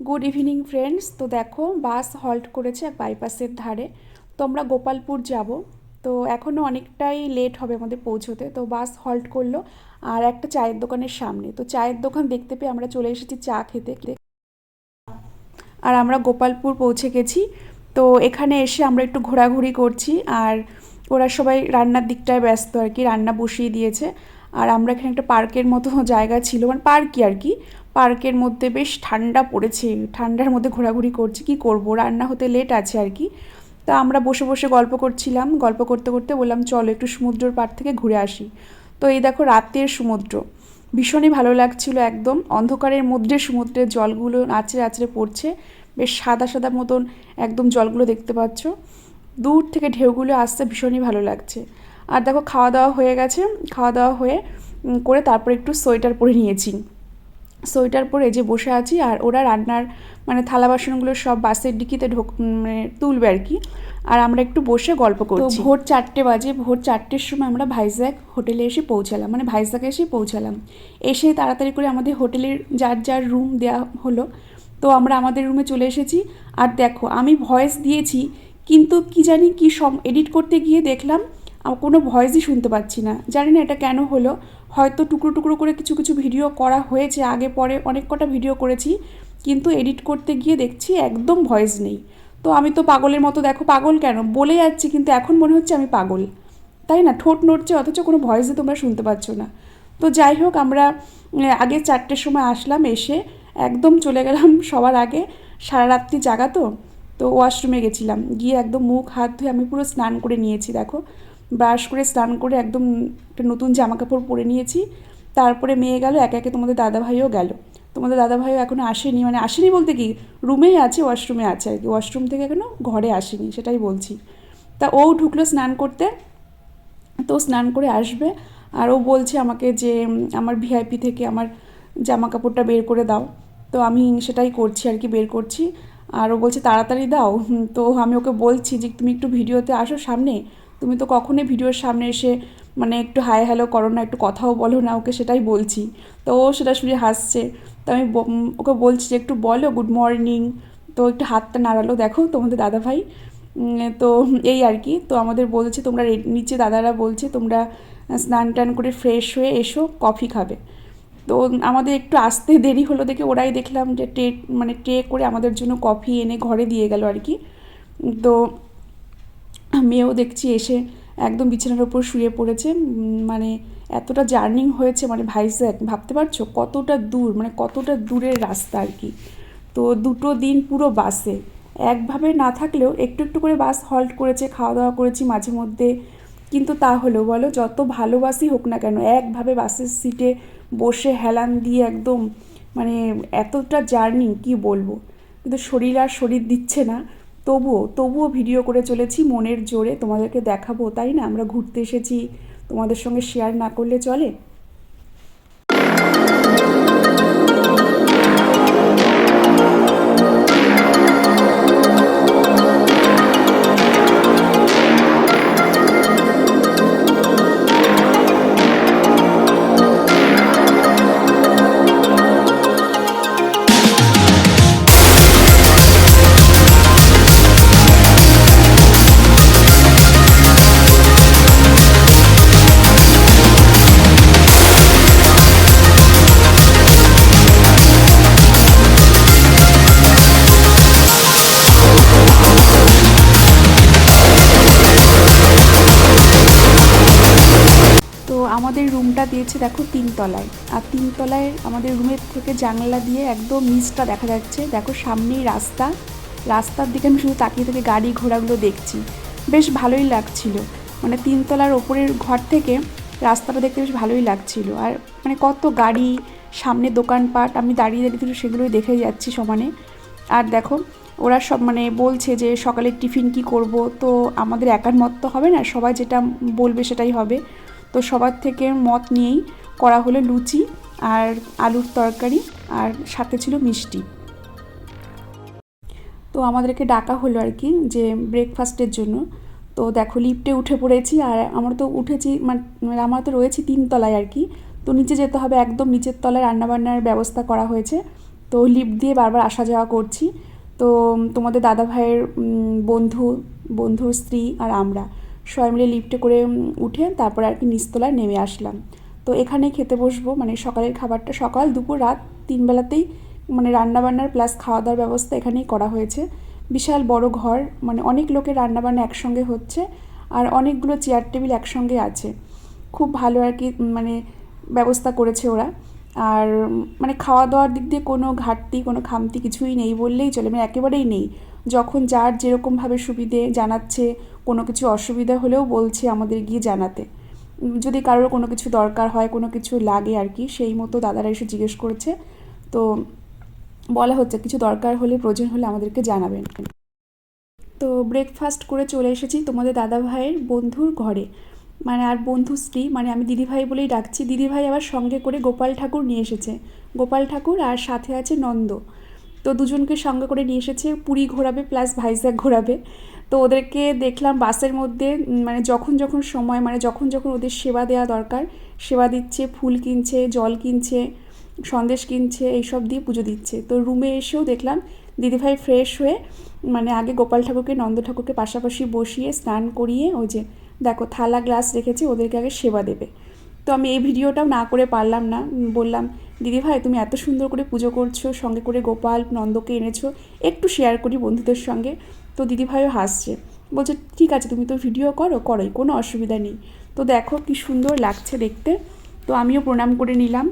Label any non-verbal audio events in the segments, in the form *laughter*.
Good evening friends তো দেখো, বাস halt করেছে এক বাইপাসের ধারে। তো আমরা গোপালপুর যাব। তো এখনও অনেকটাই লেট হবে আমাদের পৌঁছোতে। তো বাস হল্ট করল আর একটা চায়ের দোকানের সামনে। তো চায়ের দোকান দেখতে পেয়ে আমরা চলে এসেছি চা খেতে। আর আমরা গোপালপুর পৌঁছে গেছি। তো এখানে এসে আমরা একটু ঘোরাঘুরি করছি। আর ওরা সবাই রান্নার দিকটায় ব্যস্ত আর কি। রান্না বসিয়ে দিয়েছে। আর আমরা এখানে একটা পার্কের মতো *laughs* জায়গা ছিল মানে পার্কই আর কি। পার্কের মধ্যে বেশ ঠান্ডা পড়েছে, ঠান্ডার মধ্যে ঘোরাঘুরি করছি, কি করব? রান্না হতে লেট আছে আর কি। তা আমরা বসে বসে গল্প করছিলাম, গল্প করতে করতে বললাম, চলো একটু সমুদ্রের পাড় থেকে ঘুরে আসি। তো এই দেখো রাতের সমুদ্র, ভীষণই ভালো লাগছিল একদম। অন্ধকারের মধ্যে সমুদ্রের জলগুলো আছড়ে আছড়ে পড়ছে, বেশ সাদা সাদা মতন একদম জলগুলো দেখতে পাচ্ছ। দূর থেকে ঢেউগুলো আসতে ভীষণই ভালো লাগছে। আর দেখো খাওয়া দাওয়া হয়ে গেছে। খাওয়া দাওয়া হয়ে করে তারপর একটু সোয়েটার পরে নিয়েছি। সোয়েটার পরে যে বসে আছি আর ওরা রান্নার মানে থালা বাসনগুলো সব বাসের ডিকিতে ঢোক মানে তুলবে আর কি। আর আমরা একটু বসে গল্প করছি। ভোর চারটে বাজে ভোর চারটের সময় আমরা ভাইজ্যাক হোটেলে এসে পৌঁছালাম। মানে ভাইজ্যাকে এসে পৌঁছালাম। এসে তাড়াতাড়ি করে আমাদের হোটেলের যার যার রুম দেওয়া হলো তো আমরা আমাদের রুমে চলে এসেছি। আর দেখো আমি ভয়েস দিয়েছি কিন্তু কি জানি কি সম এডিট করতে গিয়ে দেখলাম কোনো ভয়েসই শুনতে পাচ্ছি না। জানি না এটা কেন হলো। হয়তো টুকরো টুকরো করে কিছু কিছু ভিডিও করা হয়েছে, আগে পরে অনেক কটা ভিডিও করেছি। কিন্তু এডিট করতে গিয়ে দেখছি একদম ভয়েস নেই। তো আমি তো পাগলের মতো, দেখো পাগল কেন? বলে যাচ্ছি, কিন্তু এখন মনে হচ্ছে আমি পাগল। তাই না? ঠোঁট নড়ছে, অথচ কোনো ভয়েসই তোমরা শুনতে পাচ্ছ না। তো যাই হোক, আমরা আগে চারটের সময় আসলাম, এসে একদম চলে গেলাম *laughs* সবার আগে। সারা রাত্রি জাগা তো? তো ওয়াশরুমে গেছিলাম। গিয়ে একদম মুখ, হাত ধুয়ে আমি পুরো স্নান করে নিয়েছি, দেখো। ব্রাশ করে স্নান করে একদম একটা নতুন জামা কাপড় পরে নিয়েছি। তারপরে মেয়ে গেল, একে একে তোমাদের দাদাভাইও গেল। তোমাদের দাদাভাইও এখনও আসেনি মানে আসেনি বলতে কি, রুমেই আছে, ওয়াশরুমে আছে আর কি। ওয়াশরুম থেকে এখনও ঘরে আসেনি, সেটাই বলছি। তা ও ঢুকলো স্নান করতে। তো স্নান করে আসবে আর ও বলছে আমাকে যে, আমার ভিআইপি থেকে আমার জামা কাপড়টা বের করে দাও। তো আমি সেটাই করছি আর কি, বের করছি। আর ও বলছে, তাড়াতাড়ি দাও। তো আমি ওকে বলছি যে, তুমি একটু ভিডিওতে আসো সামনে। তুমি তো কখনোই ভিডিওর সামনে এসে মানে একটু হাই হ্যালো করো না একটু কথাও বলো না ওকে সেটাই বলছি। তো ও সেটা শুনে হাসছে। তো আমি ওকে বলছি যে একটু বলো গুড মর্নিং তো একটু হাতটা নাড়ালো দেখো তোমাদের দাদাভাই উম, তো এই আর কি তো আমাদের বলছে তোমরা নিচে দাদারা বলছে তোমরা স্নান টান করে ফ্রেশ হয়ে এসো কফি খাবে। তো আমাদের একটু আসতে দেরি হলো দেখে ওরাই দেখলাম যে ট্রে মানে ট্রে করে আমাদের জন্য কফি এনে ঘরে দিয়ে গেল আর কি। তো মেয়েও দেখছি এসে একদম বিছানার ওপর শুয়ে পড়েছে। মানে এতটা জার্নিং হয়েছে মানে ভাইজ্যাক ভাবতে পারছ? কতটা দূর মানে কতটা দূরের রাস্তা আর কি। তো দুটো দিন পুরো বাসে। একভাবে না থাকলেও একটু একটু করে বাস হল্ট করেছে খাওয়া দাওয়া করেছি মাঝে মধ্যে। কিন্তু তা হলো বলো, যত ভালোবাসি হোক না কেন, একভাবে বাসের সিটে বসে হেলান দিয়ে একদম মানে এতটা জার্নি, কি বলব? কিন্তু শরীর আর শরীর দিচ্ছে না। তবুও তবুও ভিডিও করে চলেছি, মনের জোরে তোমাদেরকে দেখাবো, তাই না? আমরা ঘুরতে এসেছি, তোমাদের সঙ্গে শেয়ার না করলে চলে? রুমটা দিয়েছে দেখো তিনতলায়। আর তিনতলায় আমাদের রুমের থেকে জানলা দিয়ে একদম নিচটা দেখা যাচ্ছে। দেখো সামনেই রাস্তা। রাস্তার দিকে আমি শুধু তাকিয়ে থেকে গাড়ি ঘোড়াগুলো দেখছি। বেশ ভালোই লাগছিল। মানে তিনতলার ওপরের ঘর থেকে রাস্তাটা দেখতে বেশ ভালোই লাগছিল। আর মানে কত গাড়ি, সামনে দোকানপাট, আমি দাঁড়িয়ে দাঁড়িয়ে শুধু সেগুলোই দেখে যাচ্ছি সমানে। আর দেখো, ওরা সব মানে বলছে যে সকালের টিফিন কি করব? তো আমাদের একার মত তো হবে না, সবাই যেটা বলবে সেটাই হবে। তো সবার থেকে মত নিয়েই করা হলো লুচি আর আলুর তরকারি আর সাথে ছিল মিষ্টি। তো আমাদেরকে ডাকা হলো আর কি যে ব্রেকফাস্টের জন্য। তো দেখো লিফটে উঠে পড়েছি আর আমরা তো উঠেছি মানে আমার তো রয়েছি তিনতলায় আর কি। তো নিচে যেতে হবে, একদম নিচের তলায় রান্নাবান্নার ব্যবস্থা করা হয়েছে। তো লিফট দিয়ে বারবার আসা যাওয়া করছি। তো তোমাদের দাদা ভাইয়ের বন্ধু, বন্ধুর স্ত্রী আর আমরা। সবাই মিলে লিফটে করে উঠে তারপরে আর কি নিচতলায় নেমে আসলাম। তো এখানে খেতে বসবো মানে সকালের খাবারটা সকাল, দুপুর, রাত, তিন বেলাতেই মানে রান্নাবান্নার প্লাস খাওয়া দাওয়ার ব্যবস্থা এখানেই করা হয়েছে। বিশাল বড় ঘর মানে অনেক লোকের রান্নাবান্না একসঙ্গে হচ্ছে আর অনেকগুলো চেয়ার টেবিল একসঙ্গে আছে। খুব ভালো আর কি মানে ব্যবস্থা করেছে ওরা। আর মানে খাওয়া দাওয়ার দিক দিয়ে কোনো ঘাটতি, কোনো খামতি কিছুই নেই বললেই চলে মানে একেবারেই নেই। যখন যার যেরকমভাবে সুবিধে জানাচ্ছে, কোনো কিছু অসুবিধা হলেও বলছে আমাদের গিয়ে জানাতে। যদি কারোর কোনো কিছু দরকার হয়, কোনো কিছু লাগে আর কি, সেই মতো দাদারা এসে জিজ্ঞেস করছে। তো বলা হচ্ছে কিছু দরকার হলে, প্রয়োজন হলে আমাদেরকে জানাবেন। তো ব্রেকফাস্ট করে চলে এসেছি তোমাদের দাদা ভাইয়ের বন্ধুর ঘরে। মানে আর বন্ধু স্ত্রী মানে আমি দিদিভাই বলেই ডাকছি। দিদিভাই আবার সঙ্গে করে গোপাল ঠাকুর নিয়ে এসেছে। গোপাল ঠাকুর আর সাথে আছে নন্দ। তো দুজনকে সঙ্গে করে নিয়ে এসেছে, পুরী ঘোরাবে প্লাস ভাইজ্যাগ ঘোরাবে। তো ওদেরকে দেখলাম বাসের মধ্যে মানে যখন যখন সময় মানে যখন যখন ওদের সেবা দেওয়া দরকার, সেবা দিচ্ছে, ফুল কিনছে, জল কিনছে, সন্দেশ কিনছে, এইসব দিয়ে পুজো দিচ্ছে। তো রুমে এসেও দেখলাম দিদিভাই ফ্রেশ হয়ে মানে আগে গোপাল ঠাকুরকে, নন্দ ঠাকুরকে পাশাপাশি বসিয়ে স্নান করিয়ে ওই যে, দেখো থালা গ্লাস রেখেছে, ওদেরকে আগে সেবা দেবে। তো আমি এই ভিডিওটাও না করে পারলাম না। বললাম, দিদি ভাই, তুমি এত সুন্দর করে পুজো করছ, সঙ্গে করে গোপাল, নন্দকে এনেছো, একটু শেয়ার করি বন্ধুদের সঙ্গে। তো দিদি ভাইও হাসছে। বলছে, ঠিক আছে, তুমি তো ভিডিও করো, করোই, কোনো অসুবিধা নেই। তো দেখো কি সুন্দর লাগছে দেখতে। তো আমিও প্রণাম করে নিলাম।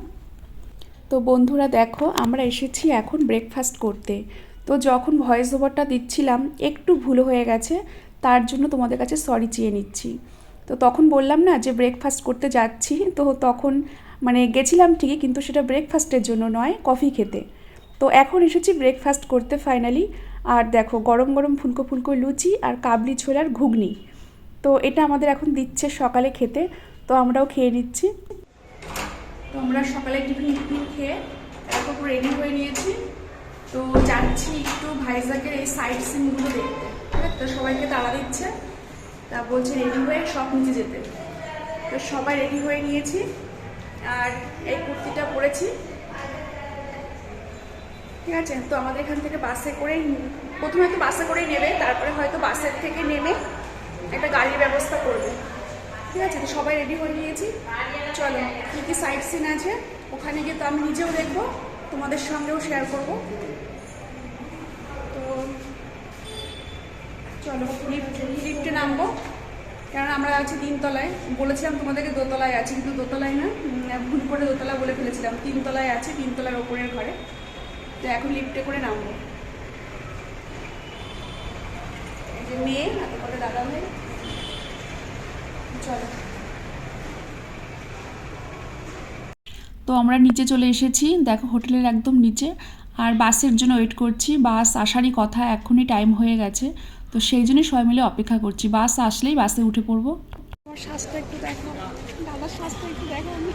তো বন্ধুরা দেখো, আমরা এসেছি এখন ব্রেকফাস্ট করতে। তো যখন ভয়েস ওভারটা দিচ্ছিলাম, একটু ভুল হয়ে গেছে, তার জন্য তোমাদের কাছে সরি চেয়ে নিচ্ছি। তো তখন বললাম না যে ব্রেকফাস্ট করতে যাচ্ছি, তো তখন মানে গেছিলাম ঠিকই কিন্তু সেটা ব্রেকফাস্টের জন্য নয় কফি খেতে। তো এখন এসেছি ব্রেকফাস্ট করতে ফাইনালি আর দেখো গরম গরম ফুলকো ফুলকো লুচি আর কাবলি ছোলার ঘুগনি। তো এটা আমাদের এখন দিচ্ছে সকালে খেতে, তো আমরাও খেয়ে নিচ্ছি। তো আমরা সকালে টিফিন টিফিন খেয়ে এখন রেডি হয়ে নিয়েছি। তো যাচ্ছি একটু ভাইজাকের এই সাইড সিনগুলো দেখতে। তো সবাইকে তাড়া দিচ্ছে। তা বলছে রেডি হয়ে সব নিচে যেতে। তো সবাই রেডি হয়ে নিয়েছি, আর এই কুর্তিটা পরেছি। ঠিক আছে, তো আমাদের এখান থেকে বাসে করেই প্রথমে তো বাসে করেই নেবে, তারপরে হয়তো বাসের থেকে নেমে একটা গাড়ির ব্যবস্থা করবে। ঠিক আছে, তো সবাই রেডি হয়ে নিয়েছি। চলো, কী কী সাইট সিন আছে? ওখানে গিয়ে তো আমি নিজেও দেখব, তোমাদের সঙ্গেও শেয়ার করব। চলো লিফট নামবো। কারণ আমরা আছি তিনতলায়। বলেছিলাম তোমাদেরকে দোতলায় আছি, কিন্তু দোতলায় না ভুল করে দোতলা বলে ফেলেছিলাম। তিনতলায় আছি, তিনতলার ওপরের ঘরে। তো এখন লিফটে করে নামবো। যে মেয়ে তারপরে দাদা ভাই। চলো। তো আমরা নিচে চলে এসেছি। দেখো, হোটেলের একদম নিচে। আর বাসের জন্য ওয়েট করছি। বাস আসারই কথা, এখনই টাইম হয়ে গেছে। তো সেই জন্যই সবাই মিলে অপেক্ষা করছি। বাস আসলেই বাসে উঠে পড়ব। আমার একটু দেখো। দাদার দেখো আমি।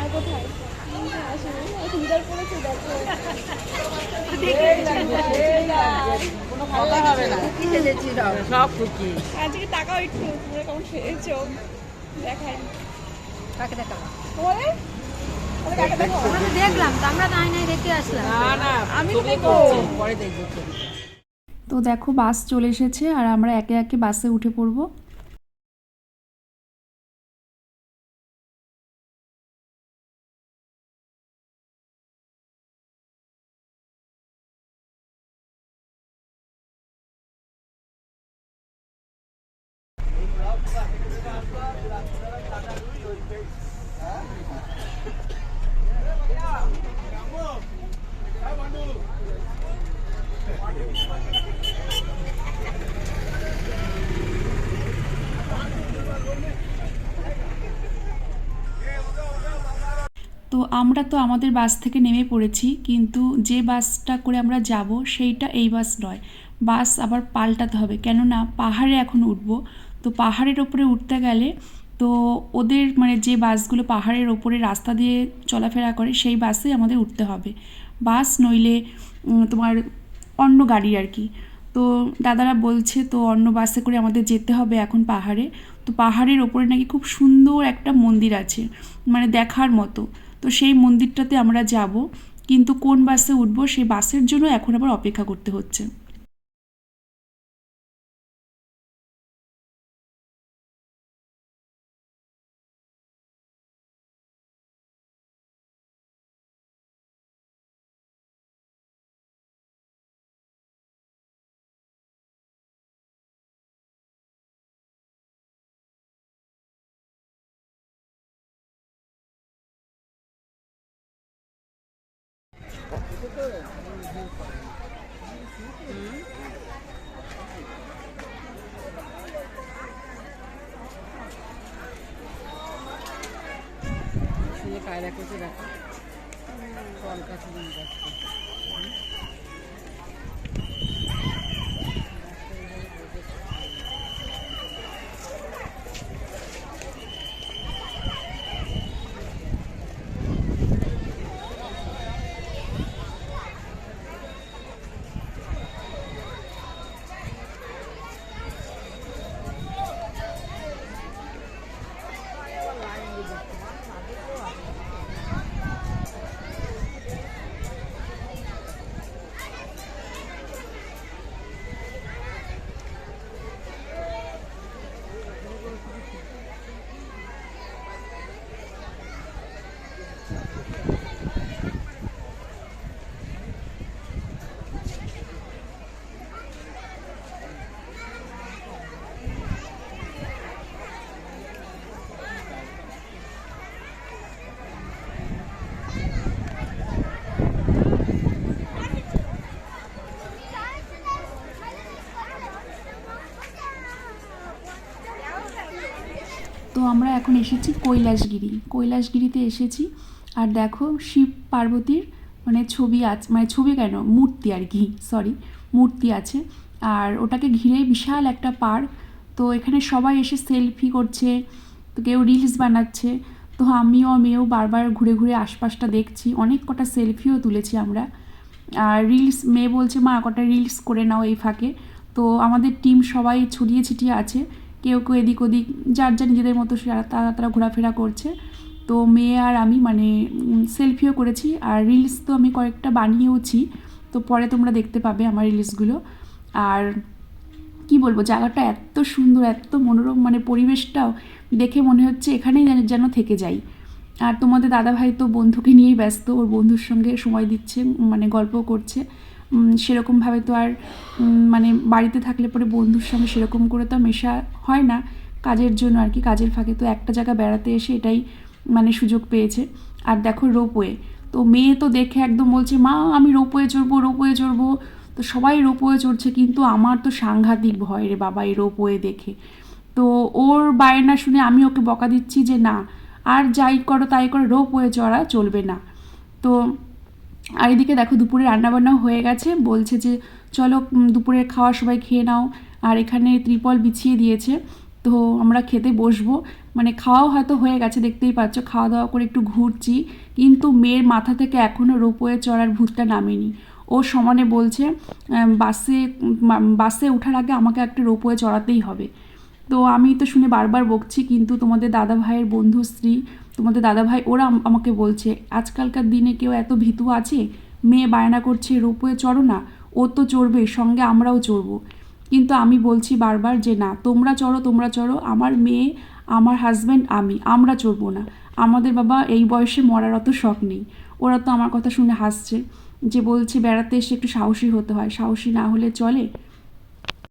আর কোথায়? আজকে কেমন দেখাই কাকে দেখাবো? দেখলাম তো আমরা তো আয়নায় দেখে আসলাম। না না আমি পরে দেখব। তো দেখো বাস চলে এসেছে আর আমরা একে একে বাসে উঠে পড়ব। তো আমরা তো আমাদের বাস থেকে নেমে পড়েছি, কিন্তু যে বাসটা করে আমরা যাব সেইটা এই বাস নয়। বাস আবার পাল্টাতে হবে, কেননা পাহাড়ে এখন উঠব। তো পাহাড়ের ওপরে উঠতে গেলে তো ওদের মানে যে বাসগুলো পাহাড়ের ওপরে রাস্তা দিয়ে চলাফেরা করে সেই বাসে আমাদের উঠতে হবে। বাস নইলে তোমার অন্য গাড়ি আর কি। তো দাদারা বলছে, তো অন্য বাসে করে আমাদের যেতে হবে এখন পাহাড়ে। তো পাহাড়ের ওপরে নাকি খুব সুন্দর একটা মন্দির আছে মানে দেখার মতো। তো সেই মন্দিরটাতে আমরা যাব, কিন্তু কোন বাসে উঠবো, সেই বাসের জন্য এখন আবার অপেক্ষা করতে হচ্ছে। কায়দা করছে দেখো কল কাছে নিয়ে যাচ্ছে তো আমরা এখন এসেছি কৈলাসগিরি। কৈলাসগিরিতে এসেছি। আর দেখো শিব পার্বতীর মানে ছবি আছে মানে ছবি কেন? মূর্তি আর কি সরি মূর্তি আছে। আর ওটাকে ঘিরে বিশাল একটা পার্ক। তো এখানে সবাই এসে সেলফি করছে, তো কেউ রিলস বানাচ্ছে। তো আমিও মেয়েও বারবার ঘুরে ঘুরে আশপাশটা দেখছি। অনেক কটা সেলফিও তুলেছি আমরা। আর রিলস, মেয়ে বলছে, মা, কটা রিলস করে নাও এই ফাঁকে। তো আমাদের টিম সবাই ছড়িয়ে ছিটিয়ে আছে। কেউ কেউ এদিক ওদিক, যার যার নিজেদের মতো তারা তারা ঘোরাফেরা করছে। তো মেয়ে আর আমি মানে সেলফিও করেছি আর রিলস তো আমি কয়েকটা বানিয়েওছি। তো পরে তোমরা দেখতে পাবে আমার রিলসগুলো আর কি বলব, জায়গাটা এত সুন্দর, এত মনোরম মানে পরিবেশটাও দেখে মনে হচ্ছে এখানেই যেন থেকে যাই। আর তোমাদের দাদাভাই তো বন্ধুকে নিয়েই ব্যস্ত, ওর বন্ধুর সঙ্গে সময় দিচ্ছে মানে গল্প করছে। সেরকমভাবে তো আর মানে বাড়িতে থাকলে পরে বন্ধুর সঙ্গে সেরকম করে তো মেশা হয় না। কাজের জন্য আর কি, কাজের ফাঁকে তো একটা জায়গা বেড়াতে এসে এটাই মানে সুযোগ পেয়েছে। আর দেখো রোপওয়ে, তো মেয়ে তো দেখে একদম বলছে, মা, আমি রোপওয়ে চড়বো রোপওয়ে চড়বো। তো সবাই রোপওয়ে চড়ছে, কিন্তু আমার তো সাংঘাতিক ভয় রে বাবা এই রোপওয়ে দেখে। তো ওর বায়না শুনে আমি ওকে বকা দিচ্ছি যে, না, আর যাই করো তাই করো, রোপওয়ে চড়া চলবে না। তো আর এদিকে দেখো দুপুরে রান্নাবান্নাও হয়ে গেছে। বলছে যে, চলো দুপুরের খাওয়া সবাই খেয়ে নাও। আর এখানে ত্রিপল বিছিয়ে দিয়েছে। তো আমরা খেতে বসবো। মানে খাওয়াও হয়তো হয়ে গেছে, দেখতেই পাচ্ছ। খাওয়া দাওয়া করে একটু ঘুরছি। কিন্তু মেয়ের মাথা থেকে এখনও রোপওয়ে চড়ার ভূতটা নামেনি। ও সমানে বলছে বাসে বাসে ওঠার আগে আমাকে একটা রোপওয়ে চড়াতেই হবে। তো আমি তো শুনে বারবার বকছি, কিন্তু তোমাদের দাদা ভাইয়ের বন্ধু স্ত্রী তোমাদের দাদা ভাই ওরা আমাকে বলছে, আজকালকার দিনে কেউ এত ভীতু আছে? মেয়ে বায়না করছে রোপওয়ে চড়ো না, ও তো চড়বে, সঙ্গে আমরাও চড়বো। কিন্তু আমি বলছি বারবার যে, না, তোমরা চড়ো তোমরা চড়ো, আমার মেয়ে, আমার হাজব্যান্ড আমি, আমরা চড়বো না। আমাদের বাবা এই বয়সে মরার অত শখ নেই। ওরা তো আমার কথা শুনে হাসছে, যে বলছে বেড়াতে এসে একটু সাহসী হতে হয়। সাহসী না হলে চলে?